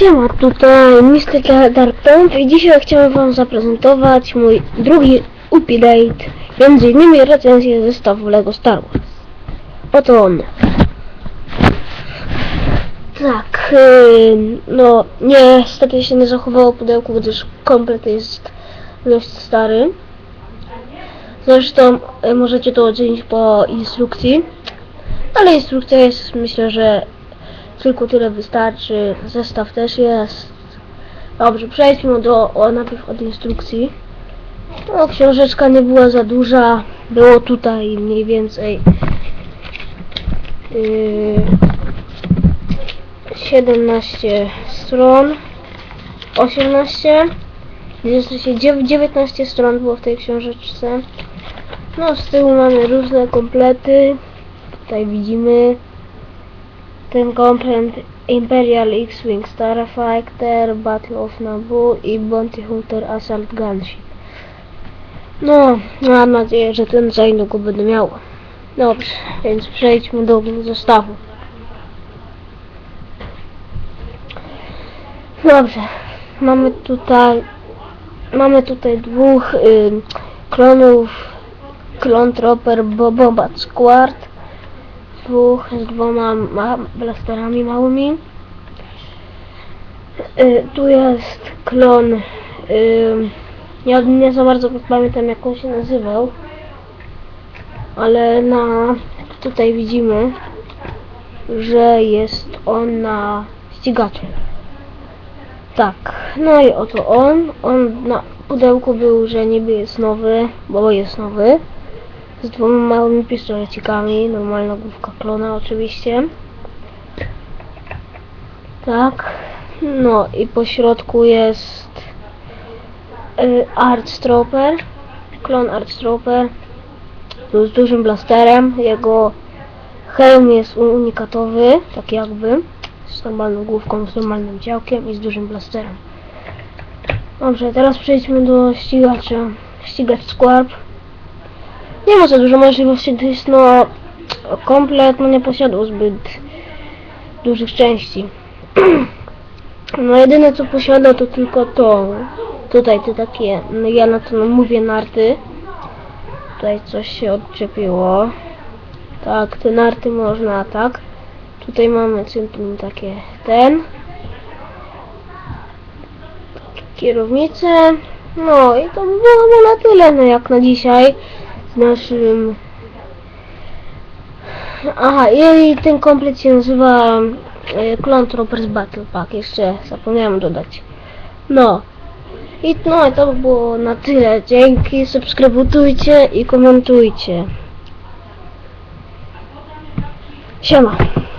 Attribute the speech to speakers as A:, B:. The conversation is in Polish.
A: Siema, tutaj Mr. Dark Tomb i dzisiaj chciałem wam zaprezentować mój drugi update, między innymi recenzję zestawu LEGO Star Wars. Oto on. Tak, no niestety się nie zachowało pudełku, gdyż komplet jest dość stary. Zresztą y, możecie to ocenić po instrukcji, ale instrukcja jest myślę, że tylko tyle wystarczy. Zestaw też jest. Dobrze, przejdźmy do o, najpierw od instrukcji. No, książeczka nie była za duża. Było tutaj mniej więcej yy, 17 stron. 18. W sensie dziew- 19 stron było w tej książeczce. No, z tyłu mamy różne komplety. Tutaj widzimy ten komplet Imperial X-Wing Starfighter, Battle of Naboo i Bounty Hunter Assault Gunship. No, mam nadzieję, że ten za niedługo będę miał. Dobrze, więc przejdźmy do zestawu. Dobrze, mamy tutaj mamy tutaj dwóch y, klonów Clone Trooper Bo- Boba Squad dwóch z dwoma ma blasterami małymi. Y, tu jest klon. Y, ja nie za bardzo pamiętam jak on się nazywał. Ale na tutaj widzimy, że jest on na ścigaczu. Tak, no i oto on. On na pudełku był, że niby jest nowy, bo jest nowy z dwoma małymi pistolecikami, normalna główka klona oczywiście. Tak, no i po środku jest y, Artstropper, klon Artstropper tu z dużym blasterem, jego hełm jest unikatowy, tak jakby, z normalną główką, z normalnym ciałkiem i z dużym blasterem. Dobrze, teraz przejdźmy do ścigacza, ścigacz Squarp. Nie ma za dużo możliwości, gdyż no komplet no, nie posiadał zbyt dużych części. no jedyne co posiada to tylko to. Tutaj te takie, no, ja na to no, mówię narty. Tutaj coś się odczepiło. Tak, te narty można tak. Tutaj mamy cymplim takie ten. Kierownicę. No i to by było na tyle, no jak na dzisiaj z naszym... Aha, i ten komplet się nazywa e, Clone Troopers Battle Pack, jeszcze zapomniałem dodać. No. I no i to by było na tyle. Dzięki, subskrybujcie i komentujcie. Siema.